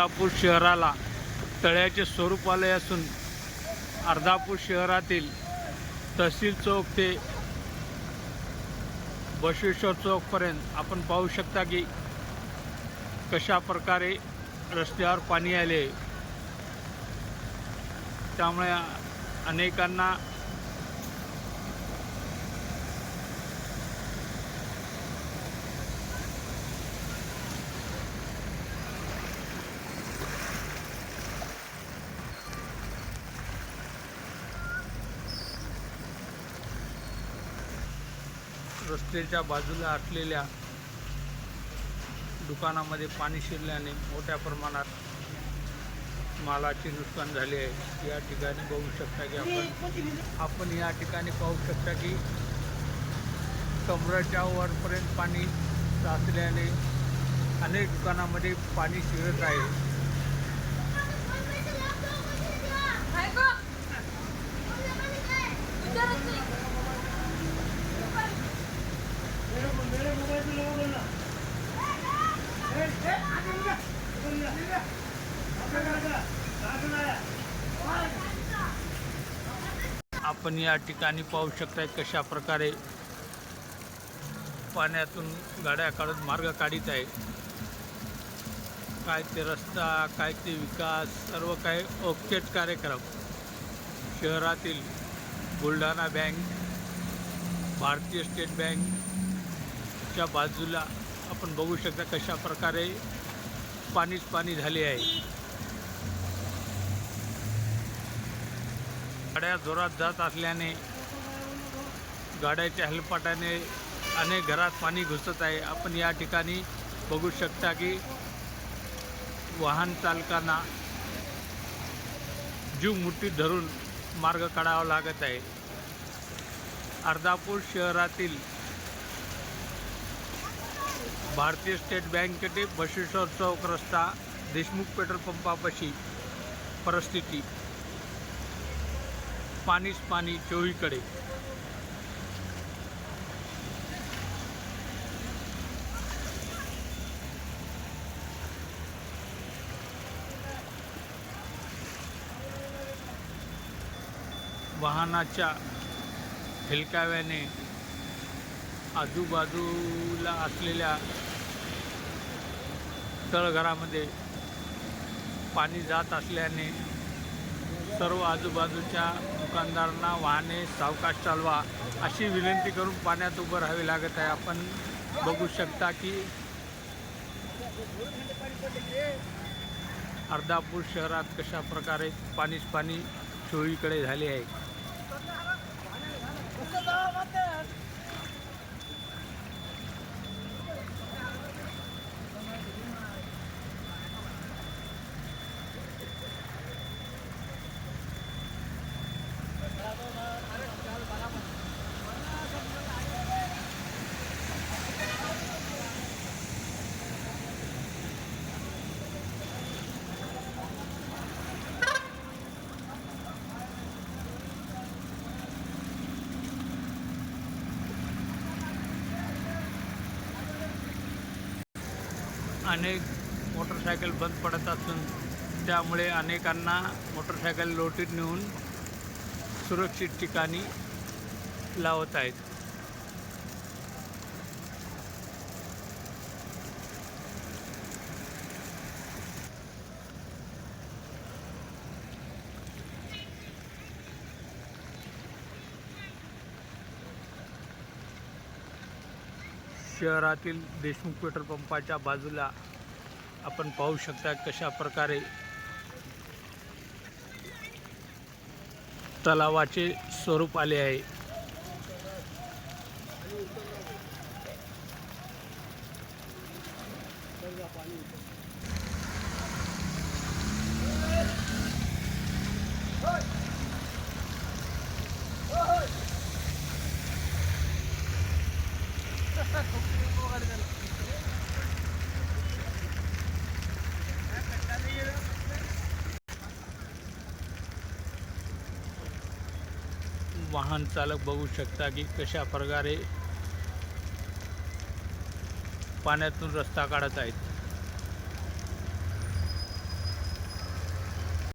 अर्धापूर शहराला तळ्याचे स्वरूप आले असून अर्धापूर शहरातील तहसील चौक ते बसवेश्वर चौकपर्यंत आपण पाहू शकता की कशा प्रकारे रस्त्यावर पाणी आले. त्यामुळे अनेकांना रस्त्याच्या बाजूला असलेल्या दुकानामध्ये पाणी शिरल्याने मोठ्या प्रमाणात मालाचे नुकसान झाले आहे या ठिकाणी बघू शकता की आपण आपण या ठिकाणी पाहू शकता की कमराच्या वरपर्यंत पाणी साचल्याने अनेक दुकानामध्ये पाणी शिरत आहे Thank you. आपण या ठिकाणी पाहू शकताय कशा प्रकारे पाण्यातून गाड्या काढून मार्ग काढीत आहे. काय ते रस्ता काय ते विकास सर्व काय औपचारिक कार्यक्रम. शहरातील Buldhana bank Bharatiya state bank बँकच्या बाजूला आपण बघू शकता कशा प्रकारे पाणीच पाणी झाले आहे. गाड्या जोरात जात असल्याने गाड्याच्या हेलपाटाने अनेक घरात पाणी घुसत आहे. आपण या ठिकाणी बघू शकता की वाहन चालकांना जीव मुठीत धरून मार्ग काढावा लागत आहे. अर्धापूर शहरातील भारतीय स्टेट बँकेचे बशेश्वर चौक रस्ता देशमुख पेट्रोल पंपापाशी परिस्थिती. पाणीच पाणी चोहीकडे वाहनाच्या हेलकाव्याने आजूबाजूला असलेल्या तळघरामध्ये पाणी जात असल्याने सर्व आजूबाजूच्या दुकानदारांना वाहने सावकाश चालवा अशी विनंती करून पाण्यात उभं राहावे लागत आहे. आपण बघू शकता की अर्धापूर शहरात कशा प्रकारे पाणीच पाणी चोळीकडे झाले आहे. अनेक मोटरसायकल बंद पडत असून त्यामुळे अनेकांना मोटरसायकल लोटीत नेऊन सुरक्षित ठिकाणी लावत आहेत. शहरातील देशमुख पेट्रोल पंपाच्या बाजूला आपण पाहू शकता कशा प्रकारे तलावाचे स्वरूप आले आहे. वाहन चालक बघू शकता की कशा प्रकारे पाण्यातून रस्ता काढत आहेत.